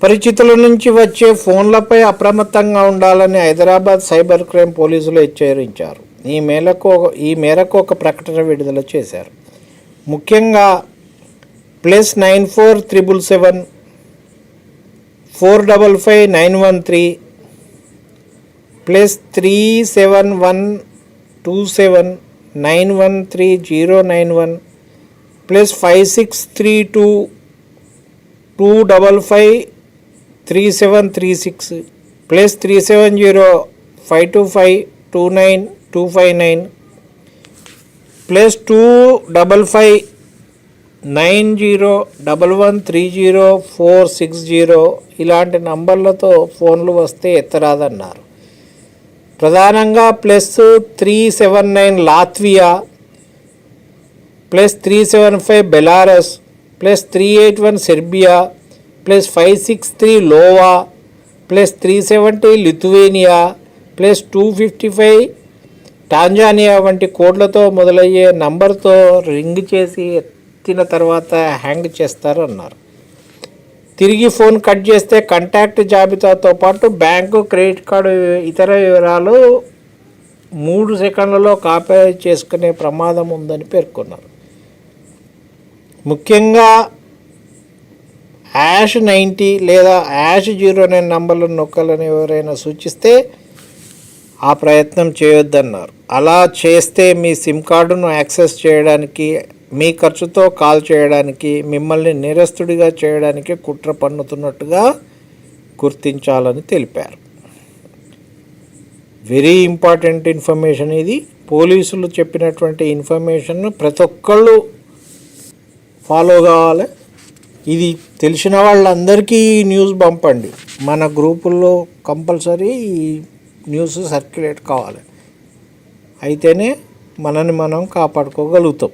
అపరిచితుల నుంచి వచ్చే ఫోన్లపై అప్రమత్తంగా ఉండాలని హైదరాబాద్ సైబర్ క్రైమ్ పోలీసులు హెచ్చరించారు. ఈ మేరకు ఈ మేరకు ఒక ప్రకటన విడుదల చేశారు. ముఖ్యంగా plus nine four triple seven four double five nine one three plus three seven one two seven nine one three zero nine one plus five six three two two double five three seven three six plus three seven zero five two five two nine two five nine plus two double five nine zero double one three zero four six zero ఇలాంటి నంబర్లతో ఫోన్లు వస్తే ఎత్తరాదన్నారు. ప్రధానంగా plus three seven nine Latvia plus three seven five Belarus plus three eight one Serbia plus five six three లోవా plus three seventy Lithuania plus two fifty five Tanzania వంటి కోడ్లతో మొదలయ్యే నంబర్తో రింగ్ చేసి ఎత్తిన తర్వాత హ్యాంగ్ చేస్తారు అన్నారు తిరిగి ఫోన్ కట్ చేస్తే కాంటాక్ట్ జాబితాతో పాటు బ్యాంకు క్రెడిట్ కార్డు ఇతర వివరాలు మూడు సెకండ్లలో కాపీ చేసుకునే ప్రమాదం ఉందని పేర్కొన్నారు. ముఖ్యంగా యాష్ నైంటీ లేదా యాష్ జీరో అనే నంబర్లను నొక్కాలని ఎవరైనా సూచిస్తే ఆ ప్రయత్నం చేయొద్దన్నారు. అలా చేస్తే మీ సిమ్ కార్డును యాక్సెస్ చేయడానికి మీ ఖర్చుతో కాల్ చేయడానికి మిమ్మల్ని నిరస్తుడిగా చేయడానికి కుట్ర పన్నుతున్నట్టుగా గుర్తించాలని తెలిపారు. వెరీ ఇంపార్టెంట్ ఇన్ఫర్మేషన్ ఇది. పోలీసులు చెప్పినటువంటి ఇన్ఫర్మేషన్ ప్రతి ఒక్కళ్ళు ఫాలో కావాలి. ఇది తెలిసిన వాళ్ళందరికీ ఈ న్యూస్ పంపండి. మన గ్రూపుల్లో కంపల్సరీ ఈ న్యూస్ సర్క్యులేట్ కావాలి. అయితేనే మనని మనం కాపాడుకోగలుగుతాం.